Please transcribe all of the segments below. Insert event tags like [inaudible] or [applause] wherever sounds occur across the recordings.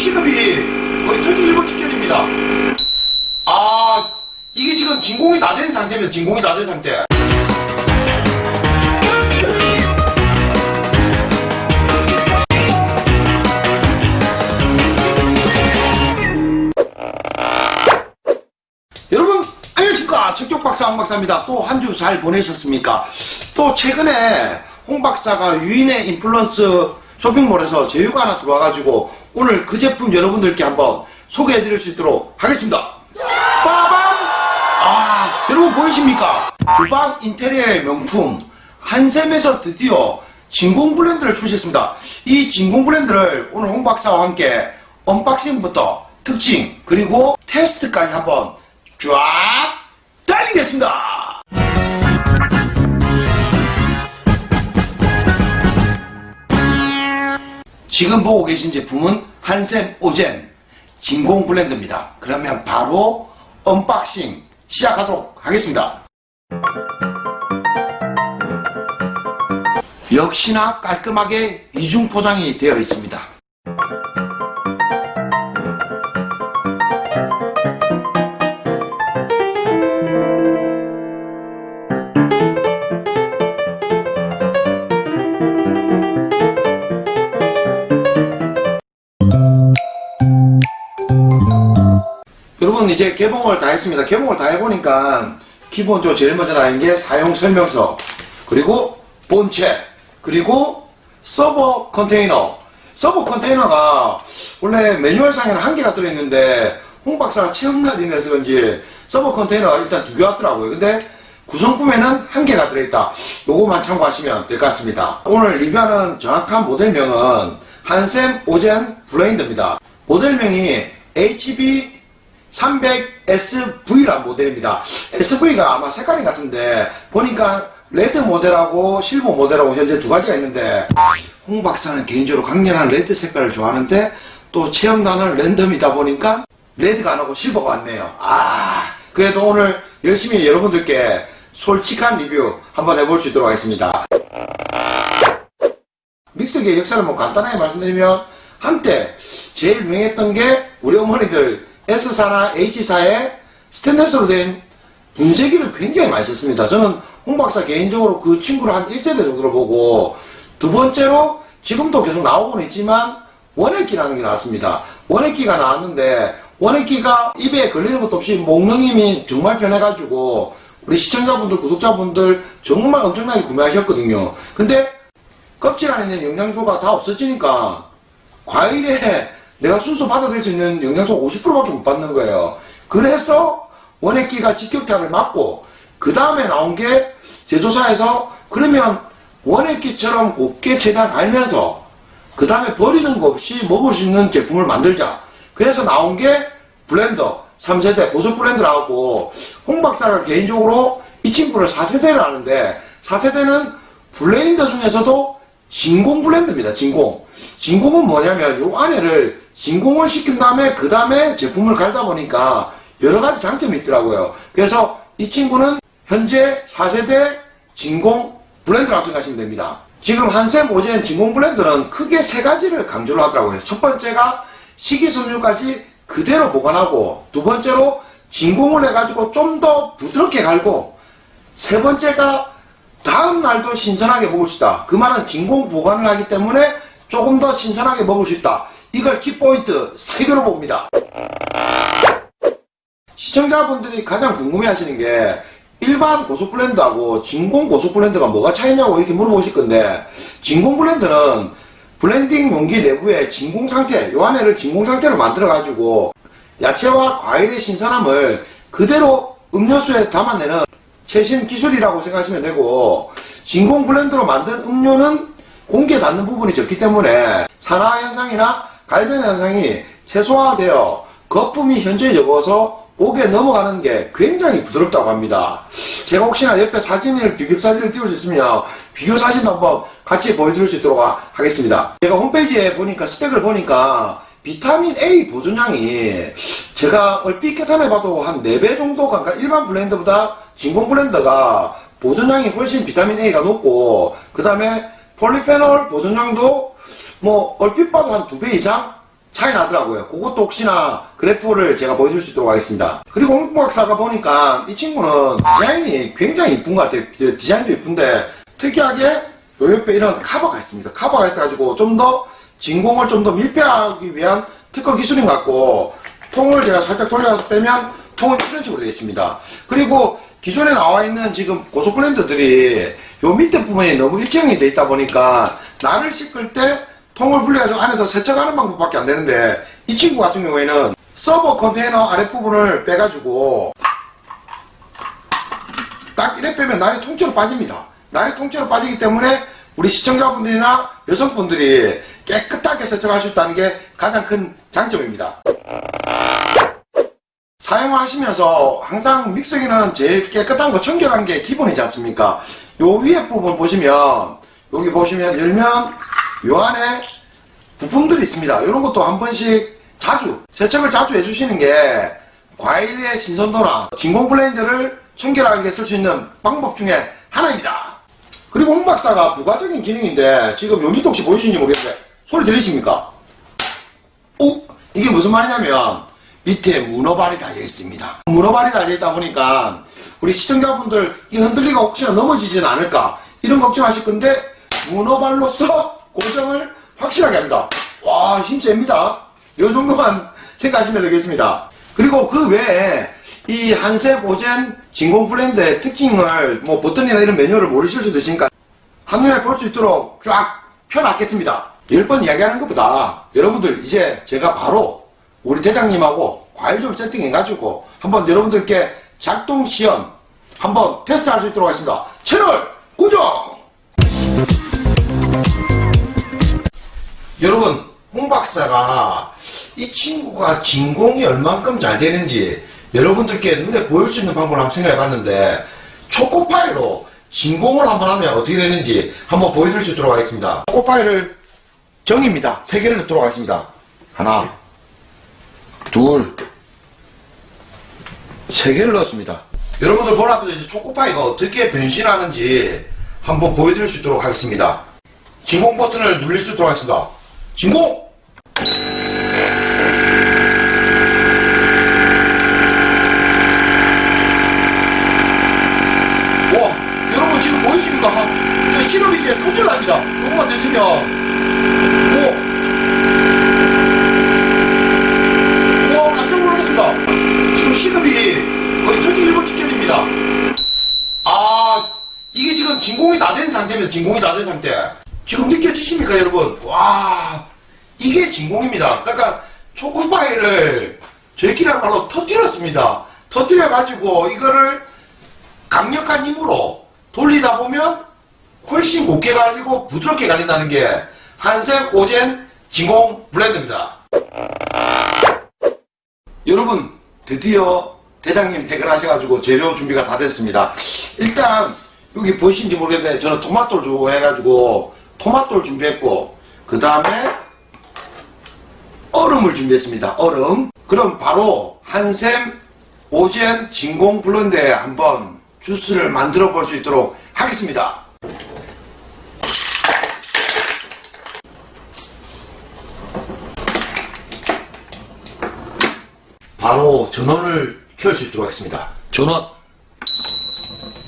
시급이 거의 터지기 일보 직전입니다. 아, 이게 지금 진공이 다 된 상태면 진공이 다 된 상태. 여러분 안녕하십니까 책격박사 홍박사입니다 또 한 주 잘 보내셨습니까 또 최근에 홍박사가 유인의 인플루언스 쇼핑몰에서 제휴가 하나 들어와가지고 오늘 그 제품 여러분들께 한번 소개해 드릴 수 있도록 하겠습니다. 빠밤! 아 여러분 보이십니까? 주방 인테리어의 명품 한샘에서 드디어 진공 블렌드를 출시했습니다. 이 진공 블렌드를 오늘 홍 박사와 함께 언박싱부터 특징 그리고 테스트까지 한번 쫙 달리겠습니다. 지금 보고 계신 제품은 한샘 오젠 진공 블렌드입니다. 그러면 바로 언박싱 시작하도록 하겠습니다. 역시나 깔끔하게 이중 포장이 되어 있습니다. 여러분 이제 개봉을 다 했습니다. 개봉을 다 해보니까 기본적으로 제일 먼저 나온 게 사용 설명서 그리고 본체 그리고 서버 컨테이너 서버 컨테이너가 원래 매뉴얼상에는 한 개가 들어있는데 홍 박사가 체험날이면서 그런지 서버 컨테이너가 일단 두 개 왔더라고요. 근데 구성품에는 한 개가 들어있다. 요거만 참고하시면 될 것 같습니다. 오늘 리뷰하는 정확한 모델명은 한샘 오젠 블레인드입니다. 모델명이 HB 300SV란 모델입니다. SV가 아마 색깔이 같은데 보니까 레드 모델하고 실버 모델하고 현재 두 가지가 있는데 홍 박사는 개인적으로 강렬한 레드 색깔을 좋아하는데 또 체험단은 랜덤이다 보니까 레드가 안 오고 실버가 왔네요. 아 그래도 오늘 열심히 여러분들께 솔직한 리뷰 한번 해볼 수 있도록 하겠습니다. 믹서기의 역사를 뭐 간단하게 말씀드리면 한때 제일 유행했던 게 우리 어머니들 S사나 H사에 스테인레스로 된 분쇄기를 굉장히 많이 썼습니다. 저는 홍 박사 개인적으로 그 친구를 한 1세대 정도로 보고 두 번째로 지금도 계속 나오고는 있지만 원액기라는 게 나왔습니다. 원액기가 나왔는데 원액기가 입에 걸리는 것도 없이 목넘김이 정말 편해가지고 우리 시청자분들, 구독자분들 정말 엄청나게 구매하셨거든요. 근데 껍질 안에 있는 영양소가 다 없어지니까 과일에 내가 순수 받아들일 수 있는 영양소 50%밖에 못 받는 거예요. 그래서 원액기가 직격탄을 맞고 그 다음에 나온 게 제조사에서 그러면 원액기처럼 곱게 최대한 갈면서 그 다음에 버리는 거 없이 먹을 수 있는 제품을 만들자. 그래서 나온 게 블렌더 3세대 고속 블렌더라고 홍 박사가 개인적으로 이 친구를 4세대를 아는데 4세대는 블렌더 중에서도 진공 블렌더입니다. 진공. 진공은 뭐냐면 요 안에를 진공을 시킨 다음에 그 다음에 제품을 갈다 보니까 여러 가지 장점이 있더라고요. 그래서 이 친구는 현재 4세대 진공 블렌더라고 생각하시면 됩니다. 지금 한샘 오젠 진공 블렌더는 크게 세 가지를 강조를 하더라고요. 첫 번째가 식이섬유까지 그대로 보관하고 두 번째로 진공을 해가지고 좀 더 부드럽게 갈고 세 번째가 다음 날도 신선하게 먹을 수 있다. 그 말은 진공 보관을 하기 때문에 조금 더 신선하게 먹을 수 있다. 이걸 키포인트 세 개로 봅니다. 시청자분들이 가장 궁금해 하시는 게 일반 고속 블렌드하고 진공 고속 블렌드가 뭐가 차이냐고 이렇게 물어보실 건데 진공 블렌드는 블렌딩 용기 내부에 진공 상태, 요 안에를 진공 상태로 만들어 가지고 야채와 과일의 신선함을 그대로 음료수에 담아내는 최신 기술이라고 생각하시면 되고 진공 블렌드로 만든 음료는 공기에 닿는 부분이 적기 때문에 산화 현상이나 갈변 현상이 최소화되어 거품이 현저히 적어서 목에 넘어가는 게 굉장히 부드럽다고 합니다. 제가 혹시나 옆에 사진을 비교 사진을 띄울 수 있으면 비교 사진도 한번 같이 보여드릴 수 있도록 하- 하겠습니다. 제가 홈페이지에 보니까 스펙을 보니까 비타민 A 보존량이 제가 얼핏 계산해봐도 한 4배 정도가 그러니까 일반 블렌더보다 진공 블렌더가 보존량이 훨씬 비타민 A가 높고 그 다음에 폴리페놀 보존량도 뭐 얼핏 봐도 한 두 배 이상 차이 나더라고요. 그것도 혹시나 그래프를 제가 보여줄 수 있도록 하겠습니다. 그리고 홍 박사가 보니까 이 친구는 디자인이 굉장히 이쁜 것 같아요. 그 디자인도 이쁜데 특이하게 요 옆에 이런 카버가 있습니다. 카버가 있어가지고 좀 더 진공을 좀 더 밀폐하기 위한 특허 기술인 것 같고 통을 제가 살짝 돌려서 빼면 통은 이런 식으로 되어 있습니다. 그리고 기존에 나와 있는 지금 고속 블렌더들이 요 밑에 부분이 너무 일정이 되어 있다 보니까 나를 씻을 때 통을 불려가지고 안에서 세척하는 방법밖에 안 되는데 이 친구 같은 경우에는 서버 컨테이너 아랫부분을 빼가지고 딱 이렇게 빼면 날이 통째로 빠집니다. 날이 통째로 빠지기 때문에 우리 시청자분들이나 여성분들이 깨끗하게 세척할 수 있다는 게 가장 큰 장점입니다. 사용하시면서 항상 믹서기는 제일 깨끗한 거 청결한 게 기본이지 않습니까? 요 위에 부분 보시면 여기 보시면 열면 요 안에 부품들이 있습니다. 이런 것도 한 번씩 자주 세척을 자주 해주시는 게 과일의 신선도나 진공 블렌드를 청결하게 쓸 수 있는 방법 중에 하나입니다. 그리고 홍 박사가 부가적인 기능인데 지금 요 밑에 혹시 보이시는지 모르겠는데 소리 들리십니까? 오 이게 무슨 말이냐면 밑에 문어발이 달려 있습니다. 문어발이 달려 있다 보니까 우리 시청자분들 이 흔들리가 혹시나 넘어지진 않을까 이런 걱정하실 건데 문어발로서 고정을 확실하게 합니다. 와 힘 셉니다. 요 정도만 [laughs] 생각하시면 되겠습니다. 그리고 그 외에 이 한세 고젠 진공 블렌드의 특징을 뭐 버튼이나 이런 메뉴를 모르실 수도 있으니까 한눈에 볼 수 있도록 쫙 펴놨겠습니다. 열번 이야기하는 것보다 여러분들 이제 제가 바로 우리 대장님하고 과일 좀 세팅해가지고 한번 여러분들께 작동 시연 한번 테스트 할 수 있도록 하겠습니다. 채널 고정! 여러분, 홍 박사가 이 친구가 진공이 얼만큼 잘 되는지 여러분들께 눈에 보일 수 있는 방법을 한번 생각해 봤는데 초코파이로 진공을 한번 하면 어떻게 되는지 한번 보여드릴 수 있도록 하겠습니다. 초코파이를 정입니다. 세 개를 넣도록 하겠습니다. 하나, 둘, 세 개를 넣었습니다. 여러분들 보라도 이제 초코파이가 어떻게 변신하는지 한번 보여드릴 수 있도록 하겠습니다. 진공 버튼을 눌릴 수 있도록 하겠습니다. 진공! 와, 여러분 지금 보이십니까? 저 시럽이 이제 터질랍니다. 조금만 드시면, 오! 우와, 깜짝 놀랐습니다. 지금 시럽이 거의 터지기 일본 직전입니다. 아, 이게 지금 진공이 다 된 상태입니다. 진공이 다 된 상태. 지금 느껴지십니까, 여러분? 와, 이게 진공입니다. 그러니까 초코파이를 저희끼리는 말로 터뜨렸습니다. 터뜨려가지고 이거를 강력한 힘으로 돌리다 보면 훨씬 곱게 갈리고 부드럽게 갈린다는 게 한색 오젠 진공 블렌드입니다. 여러분 드디어 대장님 퇴근하셔가지고 재료 준비가 다 됐습니다. 일단 여기 보이신지 모르겠는데 저는 토마토를 좋아해가지고 토마토를 준비했고 그 다음에 얼음을 준비했습니다. 얼음. 그럼 바로 한샘 오젠 진공 블렌드에 한번 주스를 만들어 볼 수 있도록 하겠습니다. 바로 전원을 켤 수 있도록 하겠습니다. 전원.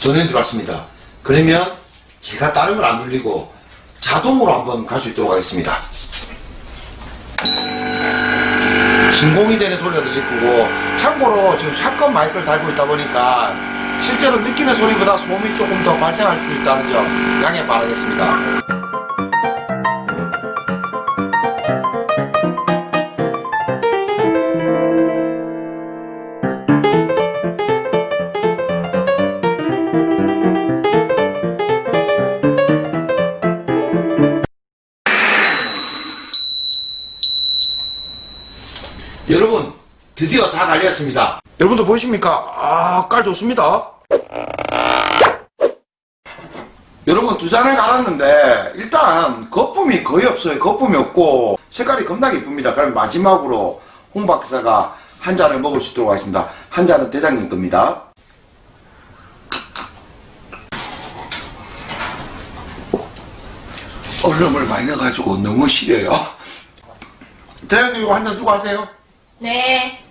전원이 들어왔습니다. 그러면 제가 다른 걸 안 눌리고 자동으로 한번 갈 수 있도록 하겠습니다. 진공이 되는 소리가 들릴 거고 참고로 지금 샷건 마이크를 달고 있다 보니까 실제로 느끼는 소리보다 소음이 조금 더 발생할 수 있다는 점 양해 바라겠습니다. 다 달렸습니다. 여러분들 보이십니까? 아, 깔 좋습니다. 여러분 두 잔을 갈았는데 일단 거품이 거의 없어요. 거품이 없고 색깔이 겁나게 이쁩니다. 그럼 마지막으로 홍 박사가 한 잔을 먹을 수 있도록 하겠습니다. 한 잔은 대장님 겁니다. 얼음을 많이 넣어가지고 너무 시려요. 대장님 이거 한 잔 주고 하세요. 네.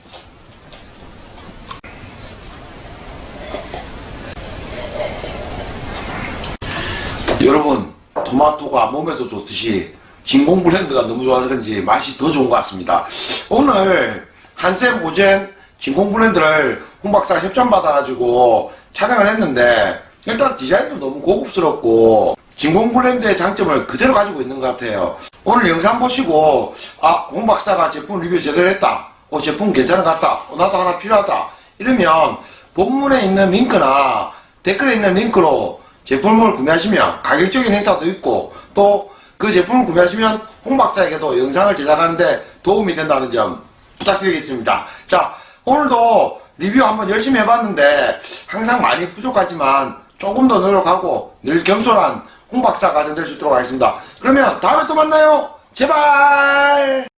여러분 토마토가 몸에도 좋듯이 진공 블렌드가 너무 좋아서 그런지 맛이 더 좋은 것 같습니다. 오늘 한샘 오젠 진공 블렌드를 홍 박사가 협찬 받아가지고 촬영을 했는데 일단 디자인도 너무 고급스럽고 진공 블렌드의 장점을 그대로 가지고 있는 것 같아요. 오늘 영상 보시고 아 홍 박사가 제품 리뷰 제대로 했다. 어 제품 괜찮은 것 같다. 어, 나도 하나 필요하다. 이러면 본문에 있는 링크나 댓글에 있는 링크로 제품을 구매하시면 가격적인 행사도 있고 또 그 제품을 구매하시면 홍 박사에게도 영상을 제작하는데 도움이 된다는 점 부탁드리겠습니다. 자 오늘도 리뷰 한번 열심히 해봤는데 항상 많이 부족하지만 조금 더 노력하고 늘 겸손한 홍 박사가 될 수 있도록 하겠습니다. 그러면 다음에 또 만나요. 제발.